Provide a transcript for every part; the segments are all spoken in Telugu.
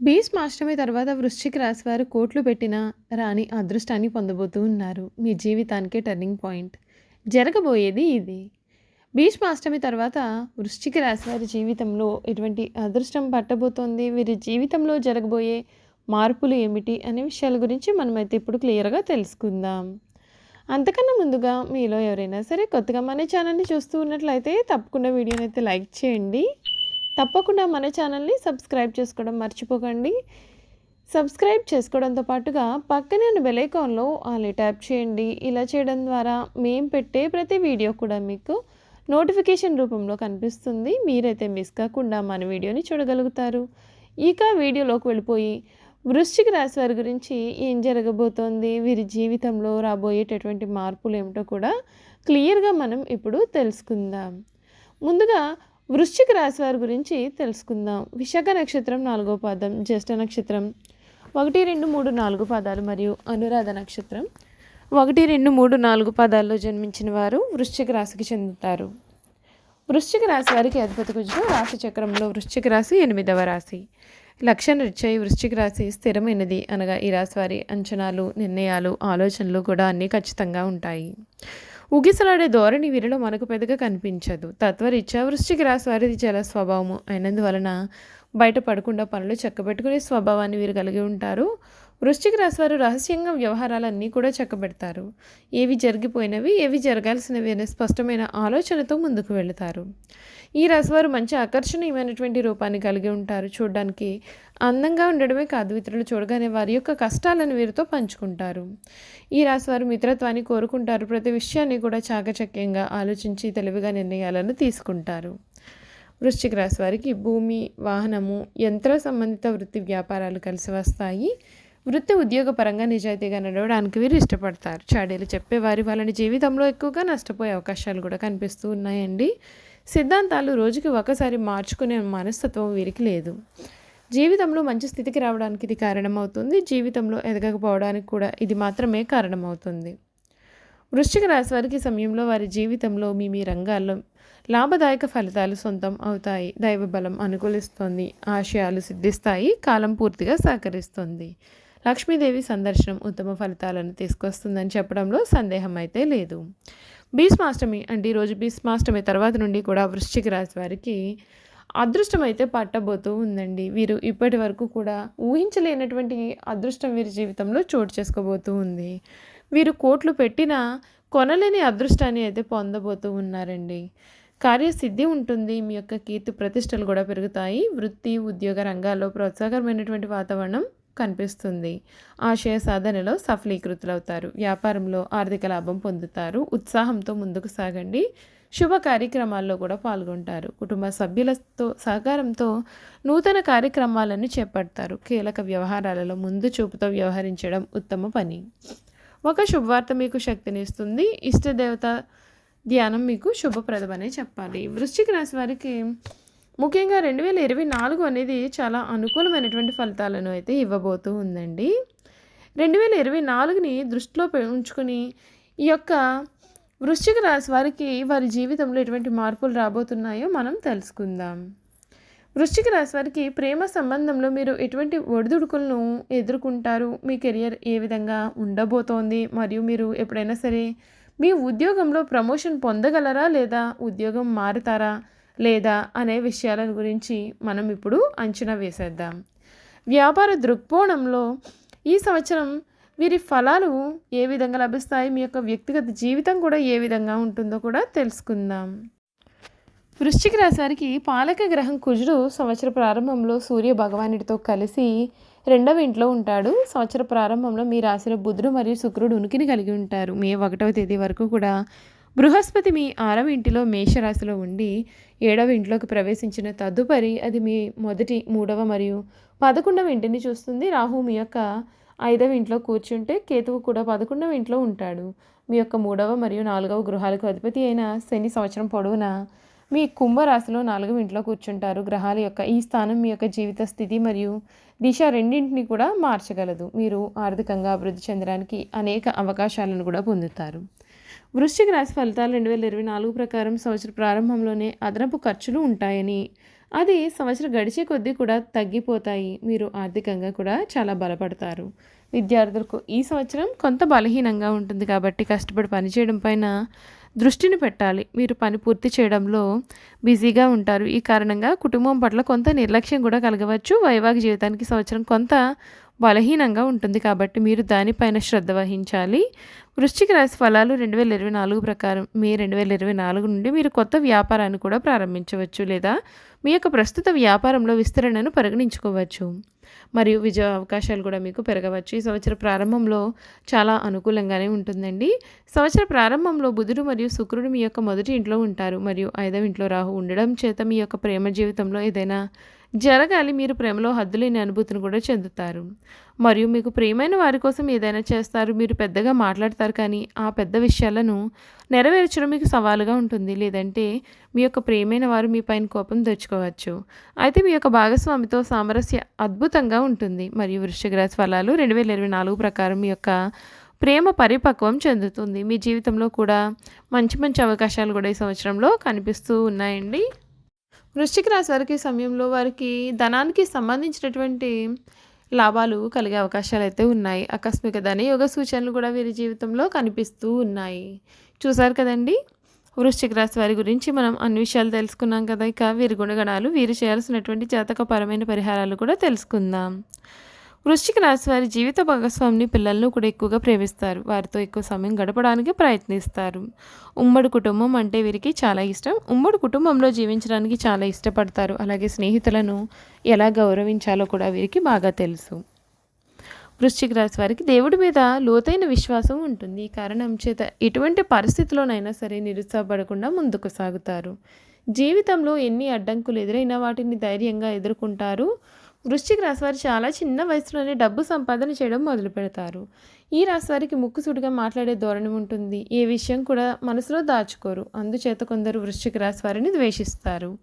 భీష్మాష్టమి తర్వాత వృశ్చిక రాశి వారు కోట్లు పెట్టిన రాని అదృష్టాన్ని పొందబోతూ ఉన్నారు. మీ జీవితానికే టర్నింగ్ పాయింట్ జరగబోయేది ఇది. భీష్మాష్టమి తర్వాత వృశ్చిక రాశి వారి జీవితంలో ఎటువంటి అదృష్టం పట్టబోతోంది? వీరి జీవితంలో జరగబోయే మార్పులు ఏమిటి? అనే విషయాల గురించి మనమైతే ఇప్పుడు క్లియర్గా తెలుసుకుందాం. అంతకన్నా ముందుగా మీలో ఎవరైనా సరే కొత్తగా మన ఛానల్ని చూస్తూ ఉన్నట్లయితే తప్పకుండా వీడియోని అయితే లైక్ చేయండి. తప్పకుండా మన ఛానల్ని సబ్స్క్రైబ్ చేసుకోవడం మర్చిపోకండి. సబ్స్క్రైబ్ చేసుకోవడంతో పాటుగా పక్కనే ఉన్న బెలైకాన్లో ఆలే ట్యాప్ చేయండి. ఇలా చేయడం ద్వారా మేము పెట్టే ప్రతి వీడియో కూడా మీకు నోటిఫికేషన్ రూపంలో కనిపిస్తుంది. మీరైతే మిస్ కాకుండా మన వీడియోని చూడగలుగుతారు. ఇక వీడియోలోకి వెళ్ళిపోయి వృశ్చిక రాశి వారి గురించి ఏం జరగబోతోంది? వీరి జీవితంలో రాబోయేటటువంటి మార్పులు ఏమిటో కూడా క్లియర్గా మనం ఇప్పుడు తెలుసుకుందాం. ముందుగా వృశ్చిక రాశి వారి గురించి తెలుసుకుందాం. విశాఖ నక్షత్రం నాలుగో పాదం జ్యేష్ఠ నక్షత్రం ఒకటి రెండు మూడు నాలుగు పాదాలు మరియు అనురాధ నక్షత్రం ఒకటి రెండు మూడు నాలుగు పాదాల్లో జన్మించిన వారు వృశ్చిక రాశికి చెందుతారు. వృశ్చిక రాశి వారికి అధిపతి కుజుడు రాశి చక్రంలో వృశ్చిక రాశి ఎనిమిదవ రాశి. లక్షణ రీత్యా వృశ్చిక రాశి స్థిరమైనది అనగా ఈ రాశి వారి అంచనాలు నిర్ణయాలు ఆలోచనలు కూడా అన్నీ ఖచ్చితంగా ఉంటాయి. ఉగిసలాడే ధోరణి వీరిలో మనకు పెద్దగా కనిపించదు. తత్వరీత్యా వృష్టికి రాశి వారిది జల స్వభావము అయినందువలన బయట పడకుండా పనులు చక్కబెట్టుకునే స్వభావాన్ని వీరు కలిగి ఉంటారు. వృష్టికి రాశి వారు రహస్యంగా వ్యవహారాలన్నీ కూడా చక్కబెడతారు. ఏవి జరిగిపోయినవి ఏవి జరగాల్సినవి అనే స్పష్టమైన ఆలోచనతో ముందుకు వెళతారు. ఈ రాశివారు మంచి ఆకర్షణీయమైనటువంటి రూపాన్ని కలిగి ఉంటారు. చూడడానికి అందంగా ఉండడమే కాదు ఇతరులు చూడగానే వారి యొక్క కష్టాలను వీరితో పంచుకుంటారు. ఈ రాశివారు మిత్రత్వాన్ని కోరుకుంటారు. ప్రతి విషయాన్ని కూడా చాకచక్యంగా ఆలోచించి తెలివిగా నిర్ణయాలను తీసుకుంటారు. వృశ్చిక రాశి వారికి భూమి వాహనము యంత్ర సంబంధిత వృత్తి వ్యాపారాలు కలిసి వస్తాయి. వృత్తి ఉద్యోగపరంగా నిజాయితీగా నడవడానికి వీరు ఇష్టపడతారు. చాడీలు చెప్పేవారు. వాళ్ళని జీవితంలో ఎక్కువగా నష్టపోయే అవకాశాలు కూడా కనిపిస్తూ ఉన్నాయండి. సిద్ధాంతాలు రోజుకి ఒకసారి మార్చుకునే మనస్తత్వం వీరికి లేదు. జీవితంలో మంచి స్థితికి రావడానికి ఇది కారణమవుతుంది. జీవితంలో ఎదగకపోవడానికి కూడా ఇది మాత్రమే కారణమవుతుంది. వృశ్చిక రాశి వారికి సమయంలో వారి జీవితంలో మీ మీ రంగాల్లో లాభదాయక ఫలితాలు సొంతం అవుతాయి. దైవబలం అనుకూలిస్తుంది. ఆశయాలు సిద్ధిస్తాయి. కాలం పూర్తిగా సహకరిస్తుంది. లక్ష్మీదేవి సందర్శనం ఉత్తమ ఫలితాలను తీసుకొస్తుందని చెప్పడంలో సందేహం అయితే లేదు. భీష్మాష్టమి అంటే ఈరోజు భీష్మాష్టమి తర్వాత నుండి కూడా వృశ్చిక రాశి వారికి అదృష్టం అయితే పట్టబోతూ ఉందండి. వీరు ఇప్పటి వరకు కూడా ఊహించలేనటువంటి అదృష్టం వీరి జీవితంలో చోటు చేసుకోబోతూ ఉంది. వీరు కోట్లు పెట్టిన కొనలేని అదృష్టాన్ని అయితే పొందబోతూ ఉన్నారండి. కార్యసిద్ధి ఉంటుంది. మీ యొక్క కీర్తి ప్రతిష్టలు కూడా పెరుగుతాయి. వృత్తి ఉద్యోగ రంగాల్లో ప్రోత్సాహకరమైనటువంటి వాతావరణం కనిపిస్తుంది. ఆశయ సాధనలో సఫలీకృతులవుతారు. వ్యాపారంలో ఆర్థిక లాభం పొందుతారు. ఉత్సాహంతో ముందుకు సాగండి. శుభ కార్యక్రమాల్లో కూడా పాల్గొంటారు. కుటుంబ సభ్యులతో సహకారంతో నూతన కార్యక్రమాలను చేపడతారు. కీలక వ్యవహారాలలో ముందు చూపుతో వ్యవహరించడం ఉత్తమ పని. ఒక శుభవార్త మీకు శక్తినిస్తుంది. ఇష్టదేవత ధ్యానం మీకు శుభప్రదమనే చెప్పాలి. వృశ్చిక రాశి వారికి ముఖ్యంగా రెండు వేల ఇరవై నాలుగు అనేది చాలా అనుకూలమైనటువంటి ఫలితాలను అయితే ఇవ్వబోతూ ఉందండి. రెండు వేల ఇరవై నాలుగుని దృష్టిలో ఉంచుకొని ఈ యొక్క వృశ్చిక రాశి వారికి వారి జీవితంలో ఎటువంటి మార్పులు రాబోతున్నాయో మనం తెలుసుకుందాం. వృశ్చిక రాశి వారికి ప్రేమ సంబంధంలో మీరు ఎటువంటి ఒడిదుడుకులను ఎదుర్కొంటారు? మీ కెరియర్ ఏ విధంగా ఉండబోతోంది? మరియు మీరు ఎప్పుడైనా సరే మీ ఉద్యోగంలో ప్రమోషన్ పొందగలరా? లేదా ఉద్యోగం మారుతారా? లేదా అనే విషయాల గురించి మనం ఇప్పుడు అంచనా వేసేద్దాం. వ్యాపార దృక్కోణంలో ఈ సంవత్సరం వీరి ఫలాలు ఏ విధంగా లభిస్తాయి? మీ యొక్క వ్యక్తిగత జీవితం కూడా ఏ విధంగా ఉంటుందో కూడా తెలుసుకుందాం. వృశ్చిక రాశివారికి పాలక గ్రహం కుజుడు సంవత్సర ప్రారంభంలో సూర్య భగవానుడితో కలిసి రెండవ ఇంట్లో ఉంటాడు. సంవత్సర ప్రారంభంలో మీ రాశిలో బుధుడు మరియు శుక్రుడు ఉనికిని కలిగి ఉంటారు. మే ఒకటవ తేదీ వరకు కూడా బృహస్పతి మీ ఆరవ ఇంటిలో మేషరాశిలో ఉండి ఏడవ ఇంట్లోకి ప్రవేశించిన తదుపరి అది మీ మొదటి మూడవ మరియు పదకొండవ ఇంటిని చూస్తుంది. రాహు మీ యొక్క ఐదవ ఇంట్లో కూర్చుంటే కేతువు కూడా పదకొండవ ఇంట్లో ఉంటాడు. మీ యొక్క మూడవ మరియు నాలుగవ గృహాలకు అధిపతి అయిన శని సంవత్సరం పొడవునా మీ కుంభరాశిలో నాలుగవ ఇంట్లో కూర్చుంటారు. గ్రహాల యొక్క ఈ స్థానం మీ యొక్క జీవిత స్థితి మరియు దిశ రెండింటిని కూడా మార్చగలదు. మీరు ఆర్థికంగా అభివృద్ధి చెందడానికి అనేక అవకాశాలను కూడా పొందుతారు. వృశ్చిక రాశి ఫలితాలు రెండు వేల ఇరవై నాలుగు ప్రకారం సంవత్సర ప్రారంభంలోనే అదనపు ఖర్చులు ఉంటాయని. అది సంవత్సరం గడిచే కొద్దీ కూడా తగ్గిపోతాయి. మీరు ఆర్థికంగా కూడా చాలా బలపడతారు. విద్యార్థులకు ఈ సంవత్సరం కొంత బలహీనంగా ఉంటుంది కాబట్టి కష్టపడి పనిచేయడం పైన దృష్టిని పెట్టాలి. మీరు పని పూర్తి చేయడంలో బిజీగా ఉంటారు. ఈ కారణంగా కుటుంబం పట్ల కొంత నిర్లక్ష్యం కూడా కలగవచ్చు. వైవాహిక జీవితానికి సంవత్సరం కొంత బలహీనంగా ఉంటుంది కాబట్టి మీరు దానిపైన శ్రద్ధ వహించాలి. వృశ్చిక రాశి ఫలాలు రెండు వేల ఇరవై నాలుగు ప్రకారం మే రెండు వేల ఇరవై నాలుగు నుండి మీరు కొత్త వ్యాపారాన్ని కూడా ప్రారంభించవచ్చు లేదా మీ యొక్క ప్రస్తుత వ్యాపారంలో విస్తరణను పరిగణించుకోవచ్చు. మరియు విజయ అవకాశాలు కూడా మీకు పెరగవచ్చు. ఈ సంవత్సర ప్రారంభంలో చాలా అనుకూలంగానే ఉంటుందండి. సంవత్సర ప్రారంభంలో బుధుడు మరియు శుక్రుడు మీ యొక్క మొదటి ఇంట్లో ఉంటారు మరియు ఐదవ ఇంట్లో రాహు ఉండడం చేత మీ యొక్క ప్రేమ జీవితంలో ఏదైనా జరగాలి మీరు ప్రేమలో హద్దులేని అనుభూతిని కూడా చెందుతారు. మరియు మీకు ప్రియమైన వారి కోసం ఏదైనా చేస్తారు మీరు పెద్దగా మాట్లాడతారు కానీ ఆ పెద్ద విషయాలను నెరవేర్చడం మీకు సవాలుగా ఉంటుంది. లేదంటే మీ యొక్క ప్రియమైన వారు మీ పైన కోపం తెచ్చుకోవచ్చు. అయితే మీ యొక్క భాగస్వామితో సామరస్య అద్భుతంగా ఉంటుంది. మరియు వృశ్చికరాశి ఫలాలు రెండు వేల ఇరవై నాలుగు ప్రకారం మీ యొక్క ప్రేమ పరిపక్వం చెందుతుంది. మీ జీవితంలో కూడా మంచి మంచి అవకాశాలు కూడా ఈ సంవత్సరంలో కనిపిస్తూ ఉన్నాయండి. వృశ్చిక రాశి వారికి సమయంలో వారికి ధనానికి సంబంధించినటువంటి లాభాలు కలిగే అవకాశాలు అయితే ఉన్నాయి. ఆకస్మిక ధనయోగ సూచనలు కూడా వీరి జీవితంలో కనిపిస్తూ ఉన్నాయి. చూసారు కదండి? వృశ్చిక రాశి వారి గురించి మనం అన్ని విషయాలు తెలుసుకున్నాం కదా. ఇక వీరి గుణగణాలు వీరు చేయాల్సినటువంటి జాతకపరమైన పరిహారాలు కూడా తెలుసుకుందాం. వృశ్చిక రాశి వారి జీవిత భాగస్వామిని పిల్లలను కూడా ఎక్కువగా ప్రేమిస్తారు. వారితో ఎక్కువ సమయం గడపడానికి ప్రయత్నిస్తారు. ఉమ్మడి కుటుంబం అంటే వీరికి చాలా ఇష్టం. ఉమ్మడి కుటుంబంలో జీవించడానికి చాలా ఇష్టపడతారు. అలాగే స్నేహితులను ఎలా గౌరవించాలో కూడా వీరికి బాగా తెలుసు. వృశ్చిక రాశి వారికి దేవుడి మీద లోతైన విశ్వాసం ఉంటుంది. ఈ కారణం చేత ఎటువంటి పరిస్థితిలోనైనా సరే నిరుత్సాహపడకుండా ముందుకు సాగుతారు. జీవితంలో ఎన్ని అడ్డంకులు ఎదురైనా వాటిని ధైర్యంగా ఎదుర్కొంటారు. వృశ్చిక రాశివారు చాలా చిన్న వయసులోనే డబ్బు సంపాదన చేయడం మొదలు పెడతారు. ఈ రాశి వారికి మాట్లాడే ధోరణి ఉంటుంది. ఏ విషయం కూడా మనసులో దాచుకోరు. అందుచేత కొందరు వృశ్చిక రాశివారిని ద్వేషిస్తారు.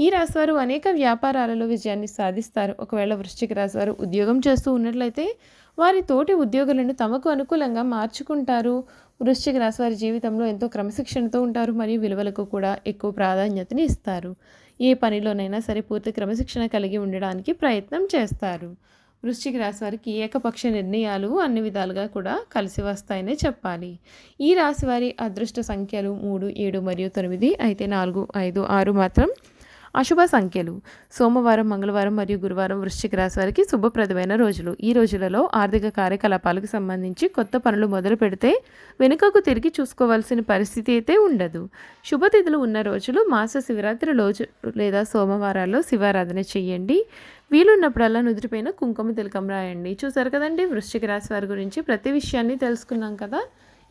ఈ రాశివారు అనేక వ్యాపారాలలో విజయాన్ని సాధిస్తారు. ఒకవేళ వృశ్చిక రాశివారు ఉద్యోగం చేస్తూ ఉన్నట్లయితే వారి తోటి ఉద్యోగులను తమకు అనుకూలంగా మార్చుకుంటారు. వృశ్చిక రాశివారి జీవితంలో ఎంతో క్రమశిక్షణతో ఉంటారు. మరియు విలువలకు కూడా ఎక్కువ ప్రాధాన్యతని ఇస్తారు. ఏ పనిలోనైనా సరే పూర్తి క్రమశిక్షణ కలిగి ఉండడానికి ప్రయత్నం చేస్తారు. వృశ్చిక రాశి వారికి ఏకపక్ష నిర్ణయాలు అన్ని విధాలుగా కూడా కలిసి వస్తాయనే చెప్పాలి. ఈ రాశి వారి అదృష్ట సంఖ్యలు మూడు ఏడు మరియు తొమ్మిది అయితే నాలుగు ఐదు ఆరు మాత్రం అశుభ సంఖ్యలు. సోమవారం మంగళవారం మరియు గురువారం వృశ్చిక రాశి వారికి శుభప్రదమైన రోజులు. ఈ రోజులలో ఆర్థిక కార్యకలాపాలకు సంబంధించి కొత్త పనులు మొదలు పెడితే వెనుకకు తిరిగి చూసుకోవాల్సిన పరిస్థితి అయితే ఉండదు. శుభతిథులు ఉన్న రోజులు మాస శివరాత్రి రోజు లేదా సోమవారాల్లో శివారాధన చేయండి. వీలున్నప్పుడల్లా నుదుటిపైన కుంకుమ తిలకం రాయండి. చూసారు కదండి? వృశ్చిక రాశి వారి గురించి ప్రతి విషయాన్ని తెలుసుకున్నాం కదా?